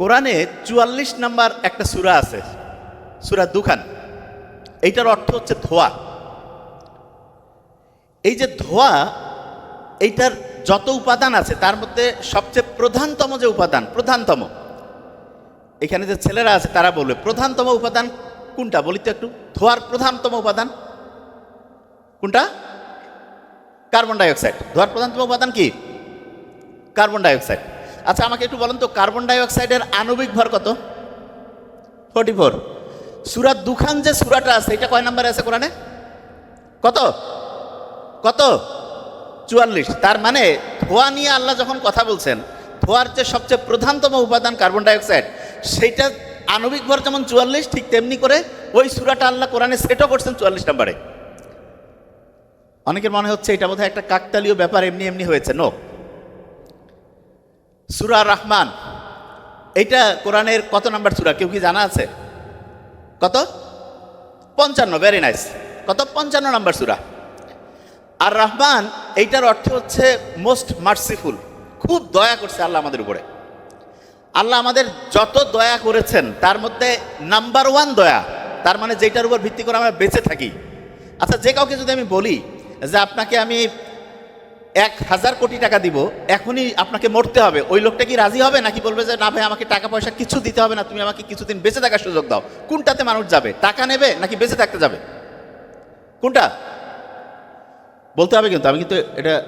কোরআনে চুয়াল্লিশ নাম্বার একটা সূরা আছে, সূরা দুখান। এইটার অর্থ হচ্ছে ধোয়া। এই যে ধোয়া, এইটার যত উপাদান আছে, তার মধ্যে সবচেয়ে প্রধানতম যে উপাদান, প্রধানতম, এখানে যে ছেলেরা আছে, তারা বলবে, প্রধানতম উপাদান কোনটা? বলি তো একটু। ধোয়ার প্রধানতম উপাদান কোনটা? Carbon dioxide. ধোয়ার প্রধানতম উপাদান কি? Carbon dioxide. আচ্ছা আমাকে একটু বলেন তো, কার্বন ডাইঅক্সাইডের আণবিক ভর কত? Forty four. সুরাত দুখান যে সুরাটা আছে, এটা কয় নম্বরে আছে কোরআনে? কত? কত? চুয়াল্লিশ। তার মানে ধোয়া নিয়ে আল্লাহ যখন কথা বলছেন, ধোয়ার যে সবচেয়ে প্রধানতম উপাদান কার্বন ডাইঅক্সাইড, সেইটা আণবিক ভর যেমন চুয়াল্লিশ, ঠিক তেমনি করে ওই সুরাটা আল্লাহ কোরআনে সেটও করছেন চুয়াল্লিশ নাম্বারে। অনেকের মনে হচ্ছে এটা বোধহয় একটা কাকতালীয় ব্যাপার, এমনি এমনি হয়েছে। নো সুরা রহমান। এইটা কোরআনের কত নাম্বার সুরা? কেউ কি জানা আছে? কত? পঞ্চান্ন ভেরি নাইস কত? পঞ্চান্ন নাম্বার সুরা। আর রহমান, এইটার অর্থ হচ্ছে মোস্ট মার্সিফুল খুব দয়া করছে আল্লাহ আমাদের উপরে। আল্লাহ আমাদের যত দয়া করেছেন, তার মধ্যে নাম্বার ওয়ান দয়া। তার মানে যেটার উপর ভিত্তি করে আমরা বেঁচে থাকি। আচ্ছা যে কাউকে যদি আমি বলি যে, আপনাকে আমি এক হাজার কোটি টাকা দিব, এখনই আপনাকে মরতে হবে। ওই লোকটা কি রাজি হবে নাকি বলবে যে, না ভাই, আমাকে টাকা পয়সা কিছু দিতে হবে না, তুমি আমাকে কিছুদিন বেঁচে থাকার সুযোগ দাও। কোনটাতে মানুষ যাবে? টাকা নেবে নাকি বেঁচে থাকতে যাবে? কোনটা? বলতে হবে কিন্তু, আমি কিন্তু এটা,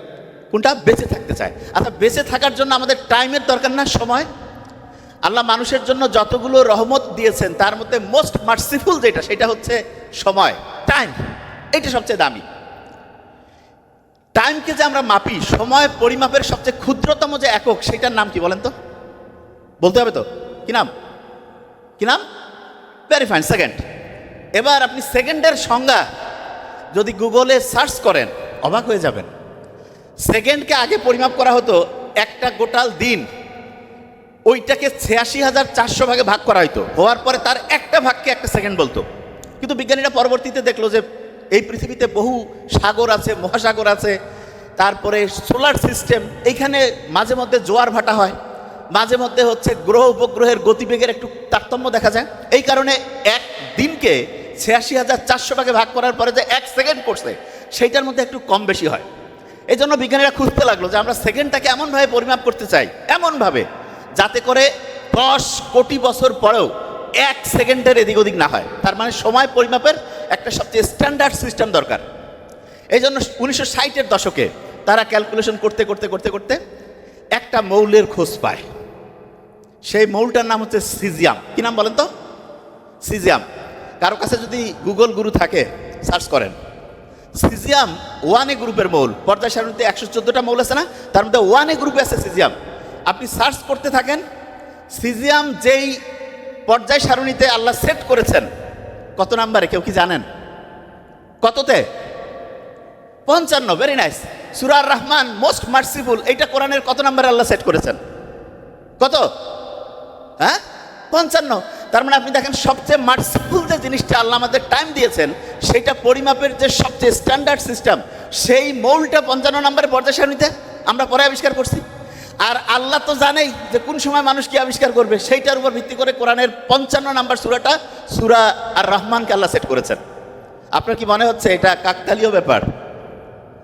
কোনটা? বেঁচে থাকতে চাই। আচ্ছা বেঁচে থাকার জন্য আমাদের টাইমের দরকার না, সময়? আল্লাহ মানুষের জন্য যতগুলো রহমত দিয়েছেন, তার মধ্যে মোস্ট মার্সিফুল যেটা, সেটা হচ্ছে সময় টাইম এটা সবচেয়ে দামি। টাইমকে যে আমরা মাপি, সময় পরিমাপের সবচেয়ে ক্ষুদ্রতম যে একক সেটার নাম কি বলেন তো? বলতে হবে তো? কি নাম? কি নাম? ভেরি ফাইন সেকেন্ড এবার আপনি সেকেন্ডের সংজ্ঞা যদি গুগলে সার্চ করেন, অবাক হয়ে যাবেন। সেকেন্ডকে আগে পরিমাপ করা হতো একটা গোটাল দিন। ওইটাকে ছিয়াশি হাজার চারশো ভাগে ভাগ করা হতো হওয়ার পরে তার একটা ভাগকে একটা সেকেন্ড বলতো। কিন্তু বিজ্ঞানীরা পরবর্তীতে দেখল যে এই পৃথিবীতে বহু সাগর আছে, মহাসাগর আছে, তারপরে সোলার সিস্টেম, এইখানে মাঝে মধ্যে জোয়ার ভাটা হয়, মাঝে মধ্যে হচ্ছে গ্রহ উপগ্রহের গতিবেগের একটু তারতম্য দেখা যায়, এই কারণে এক দিনকে ছিয়াশি হাজার চারশো ভাগে ভাগ করার পরে যে এক সেকেন্ড করছে, সেইটার মধ্যে একটু কম বেশি হয়। এই জন্য বিজ্ঞানীরা খুঁজতে লাগল যে আমরা সেকেন্ডটাকে এমনভাবে পরিমাপ করতে চাই, এমনভাবে, যাতে করে দশ কোটি বছর পরেও এক সেকেন্ডের এদিক ওদিক না হয়, তার মানে সময় পরিমাপের একটা সবচেয়ে স্ট্যান্ডার্ড সিস্টেম দরকার। এই জন্য উনিশশো ষাটের দশকে তারা ক্যালকুলেশন করতে করতে করতে করতে একটা মৌলের খোঁজ পায়। সেই মৌলটার নাম হচ্ছে সিজিয়াম। কি নাম বলেন তো? সিজিয়াম। কারও কাছে যদি গুগল গুরু থাকে সার্চ করেন। সিজিয়াম ওয়ানে গ্রুপের মৌল। পর্যায় সারণীতে একশো চোদ্দোটা মৌল আছে না? তার মধ্যে ওয়ানে গ্রুপে আছে সিজিয়াম। আপনি সার্চ করতে থাকেন, সিজিয়াম যেই পর্যায় সারণীতে আল্লাহ সেট করেছেন কত নাম্বারে, কেউ কি জানেন? কততে? পঞ্চান্ন ভেরি নাইস সুরার রহমান মোস্ট মার্সিফুল এইটা কোরআনের কত নাম্বারে আল্লাহ সেট করেছেন? কত? হ্যাঁ? পঞ্চান্ন। তার মানে আপনি দেখেন, সবচেয়ে মার্সিফুল যে জিনিসটা আল্লাহ আমাদের টাইম দিয়েছেন, সেটা পরিমাপের যে সবচেয়ে স্ট্যান্ডার্ড সিস্টেম সেই মৌলটা পঞ্চান্ন নম্বরে পর্যায় সারণীতে আমরা পরে আবিষ্কার করছি। আর আল্লাহ তো জানেই যে কোন সময় মানুষ কি আবিষ্কার করবে, সেইটার উপর ভিত্তি করে কোরআনের পঞ্চান্ন নাম্বার সুরাটা সুরা আর রহমানকে আল্লাহ সেট করেছেন। আপনার কি মনে হচ্ছে এটা কাকতালীয় ব্যাপার?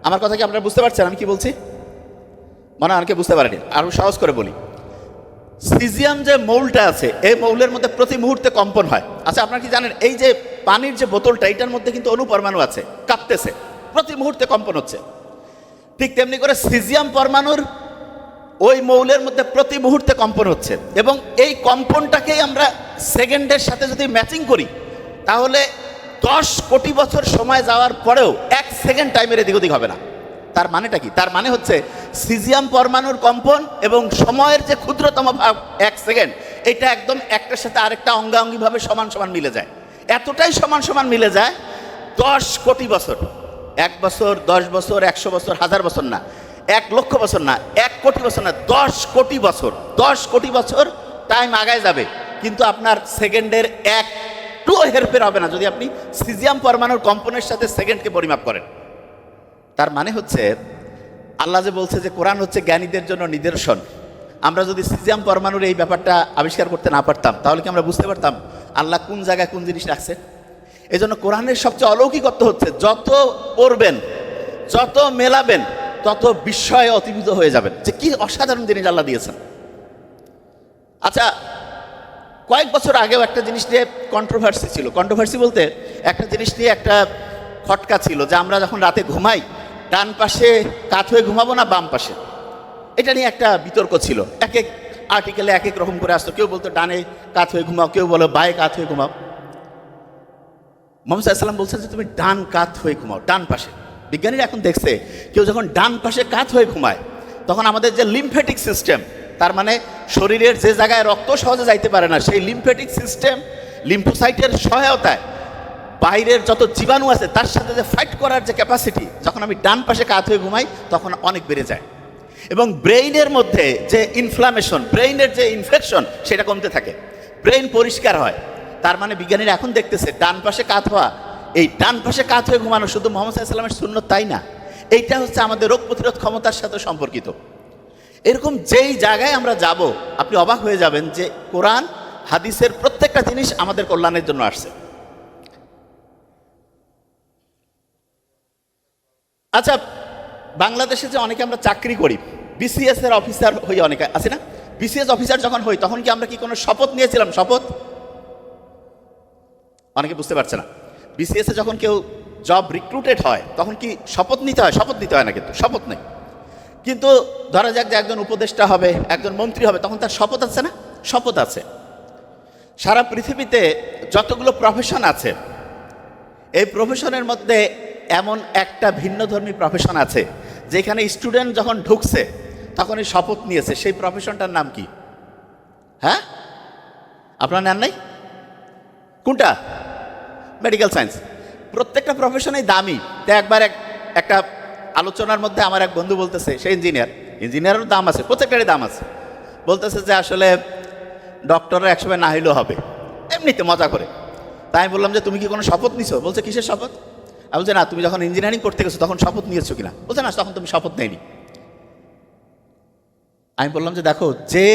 আমার কথা কি আপনারা বুঝতে পারছেন? আমি কি বলছি? মনে অনেকে বুঝতে পারেনি। আরও সহজ করে বলি। সিজিয়াম যে মৌলটা আছে, এই মৌলের মধ্যে প্রতি মুহূর্তে কম্পন হয়। আচ্ছা আপনারা কি জানেন, এই যে পানির যে বোতলটা, এটার মধ্যে কিন্তু অনুপরমাণু আছে, কাঁপতেছে। প্রতি মুহূর্তে কম্পন হচ্ছে। ঠিক তেমনি করে সিজিয়াম পরমাণুর ওই মৌলের মধ্যে প্রতি মুহূর্তে কম্পন হচ্ছে। এবং এই কম্পনটাকেই আমরা সেকেন্ডের সাথে যদি ম্যাচিং করি, তাহলে দশ কোটি বছর সময় যাওয়ার পরেও এক সেকেন্ড টাইমের এদিক ওদিক হবে না। তার মানেটা কি? তার মানে হচ্ছে সিজিয়াম পরমাণুর কম্পন এবং সময়ের যে ক্ষুদ্রতম ভাগ, এক সেকেন্ড, এটা একদম একটার সাথে আরেকটা অঙ্গাঙ্গিভাবে সমান সমান মিলে যায়। এতটাই সমান সমান মিলে যায়, দশ কোটি বছর। এক বছর, দশ বছর, একশো বছর, হাজার বছর না, এক লক্ষ বছর না, এক কোটি বছর না, দশ কোটি বছর, দশ কোটি বছর টাইম আগায় যাবে। কিন্তু আপনার সেকেন্ডের একটু হেরফের হবে না যদি আপনি সিজিয়াম পরমাণুর কম্পনের সাথে সেকেন্ডকে পরিমাপ করেন। তার মানে হচ্ছে, আল্লাহ যে বলছে যে কোরআন হচ্ছে জ্ঞানীদের জন্য নিদর্শন। আমরা যদি সিজিয়াম পরমাণুর এই ব্যাপারটা আবিষ্কার করতে না পারতাম, তাহলে কি আমরা বুঝতে পারতাম আল্লাহ কোন জায়গায় কোন জিনিস রাখছে? এই জন্য কোরআনের সবচেয়ে অলৌকিকত্ব হচ্ছে, যত পড়বেন, যত মেলাবেন, তত বিস্ময়ে অতিভূত হয়ে যাবেন। যে কি অসাধারণ জিনিস আল্লাহ দিয়েছেন। আচ্ছা কয়েক বছর আগেও একটা জিনিস নিয়ে কন্ট্রোভার্সি ছিল। কন্ট্রোভার্সি বলতে একটা জিনিস নিয়ে একটা খটকা ছিল যে আমরা যখন রাতে ঘুমাই, ডান পাশে কাত হয়ে ঘুমাবো না বাম পাশে? এটা নিয়ে একটা বিতর্ক ছিল। এক এক আর্টিকেলে এক এক রকম করে আসতো। কেউ বলতো, ডানে কাত হয়ে ঘুমাও। কেউ বলো, বায়ে কাত হয়ে ঘুমাও। মোহাম্মদ সাল্লাম বলছেন যে, তুমি ডান কাত হয়ে ঘুমাও, ডান পাশে। বিজ্ঞানীরা এখন দেখছে, কেউ যখন ডান পাশে কাত হয়ে ঘুমায়, তখন আমাদের যে লিম্ফেটিক সিস্টেম তার মানে শরীরের যে জায়গায় রক্ত সহজে যাইতে পারে না, সেই লিম্ফেটিক সিস্টেম লিম্ফোসাইটের সহায়তায় বাইরের যত জীবাণু আছে, তার সাথে যে ফাইট করার যে ক্যাপাসিটি যখন আমি ডান পাশে কাত হয়ে ঘুমাই, তখন অনেক বেড়ে যায়। এবং ব্রেইনের মধ্যে যে ইনফ্লামেশন ব্রেইনের যে ইনফেকশন সেটা কমতে থাকে। ব্রেইন পরিষ্কার হয়। তার মানে বিজ্ঞানীরা এখন দেখতেছে, ডান পাশে কাত হওয়া, এই ডান পাশে কাত হয়ে ঘুমানো শুধু মোহাম্মদ সাল্লামের শূন্য তাই না? এইটা হচ্ছে আমাদের রোগ প্রতিরোধ ক্ষমতার সাথে সম্পর্কিত। এরকম যেই জায়গায় আমরা যাব, আপনি অবাক হয়ে যাবেন যে কোরআন, হাদিসের প্রত্যেকটা জিনিস আমাদের কল্যাণের জন্য আসছে। আচ্ছা বাংলাদেশে যে অনেকে আমরা চাকরি করি বিসিএস এর অফিসার হই অনেকে, আছে না? বিসিএস অফিসার যখন হই, তখন কি আমরা কি কোনো শপথ নিয়েছিলাম? শপথ? অনেকে বুঝতে পারছে না। বিসিএস এ যখন কেউ জব রিক্রুটেড হয়, তখন কি শপথ নিতে হয়? শপথ নিতে হয় না কিন্তু, শপথ নেই। কিন্তু ধরা যাক যে একজন উপদেষ্টা হবে, একজন মন্ত্রী হবে, তখন তার শপথ আছে না? শপথ আছে। সারা পৃথিবীতে যতগুলো প্রফেশন আছে, এই প্রফেশনের মধ্যে এমন একটা ভিন্নধর্মী প্রফেশন আছে, যেখানে স্টুডেন্ট যখন ঢুকছে, তখনই শপথ নিয়েছে। সেই প্রফেশনটার নাম কি? হ্যাঁ? আপনার নেন নাই? কোনটা? মেডিকেল সায়েন্স প্রত্যেকটা প্রফেশনেই দামি। তো একবার এক, একটা আলোচনার মধ্যে আমার এক বন্ধু বলতেছে, সে ইঞ্জিনিয়ার ইঞ্জিনিয়ারেরও দাম আছে, প্রত্যেকটারই দাম আছে। বলতেছে যে আসলে ডক্টরের একসময় না হইলেও হবে। এমনিতে মজা করে। তাই আমি বললাম যে, তুমি কি কোনো শপথ নিছো? বলছে, কিসের শপথ? আমি বলছি, না, তুমি যখন ইঞ্জিনিয়ারিং করতে গেছো, তখন শপথ নিয়েছো কিনা? বলছে, না, তখন তুমি শপথ নেয়নি। আমি বললাম যে, দেখো, যে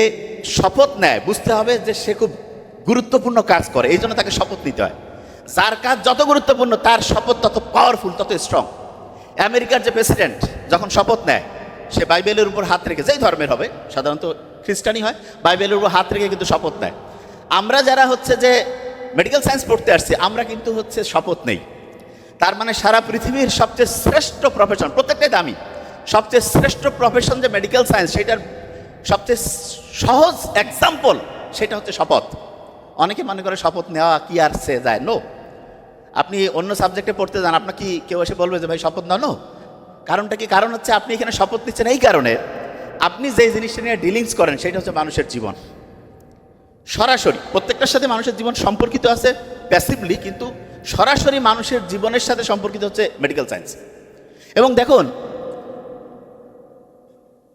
শপথ নেয়, বুঝতে হবে যে সে খুব গুরুত্বপূর্ণ কাজ করে, এই জন্য তাকে শপথ নিতে হয়। যার কাজ যত গুরুত্বপূর্ণ, তার শপথ তত পাওয়ারফুল তত স্ট্রং আমেরিকার যে প্রেসিডেন্ট যখন শপথ নেয় সে বাইবেলের উপর হাত রেখে, যেই ধর্মের হবে, সাধারণত খ্রিস্টানই হয়, বাইবেলের উপর হাত রেখে কিন্তু শপথ নেয়। আমরা যারা হচ্ছে যে মেডিকেল সায়েন্স পড়তে আসছি, আমরা কিন্তু হচ্ছে শপথ নেই। তার মানে সারা পৃথিবীর সবচেয়ে শ্রেষ্ঠ প্রফেশন প্রত্যেকটাই দামি। সবচেয়ে শ্রেষ্ঠ প্রফেশন যে মেডিকেল সায়েন্স সেটার সবচেয়ে সহজ এক্সাম্পল সেটা হচ্ছে শপথ। অনেকে মনে করে শপথ নেওয়া কি আর সে যায়? নো আপনি অন্য সাবজেক্টে পড়তে যান, আপনার কি কেউ এসে বলবে যে, ভাই, শপথ নাও নো কারণটা কি? কারণ হচ্ছে আপনি এখানে শপথ নিচ্ছেন এই কারণে। আপনি যেই জিনিসটা নিয়ে ডিলিংস করেন, সেটা হচ্ছে মানুষের জীবন। সরাসরি, প্রত্যেকটার সাথে মানুষের জীবন সম্পর্কিত আছে প্যাসিভলি কিন্তু সরাসরি মানুষের জীবনের সাথে সম্পর্কিত হচ্ছে মেডিকেল সায়েন্স এবং দেখুন,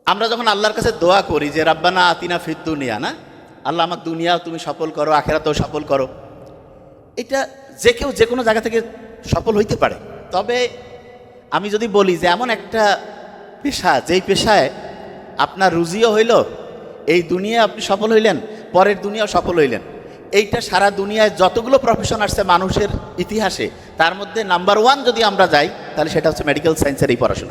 আমরা যখন আল্লাহর কাছে দোয়া করি যে, রাব্বানা আতিনা ফির দুনিয়া না? আল্লাহ, আমার দুনিয়া তুমি সফল করো, আখেরাতেও সফল করো। এটা যে কেউ যে কোনো জায়গা থেকে সফল হইতে পারে। তবে আমি যদি বলি যে এমন একটা পেশা, যেই পেশায় আপনার রুজিও হইল, এই দুনিয়া আপনি সফল হইলেন, পরের দুনিয়াও সফল হইলেন। এইটা সারা দুনিয়ায় যতগুলো প্রফেশন আসছে মানুষের ইতিহাসে, তার মধ্যে নাম্বার ওয়ান যদি আমরা যাই, তাহলে সেটা হচ্ছে মেডিকেল সায়েন্সের এই পড়াশোনা।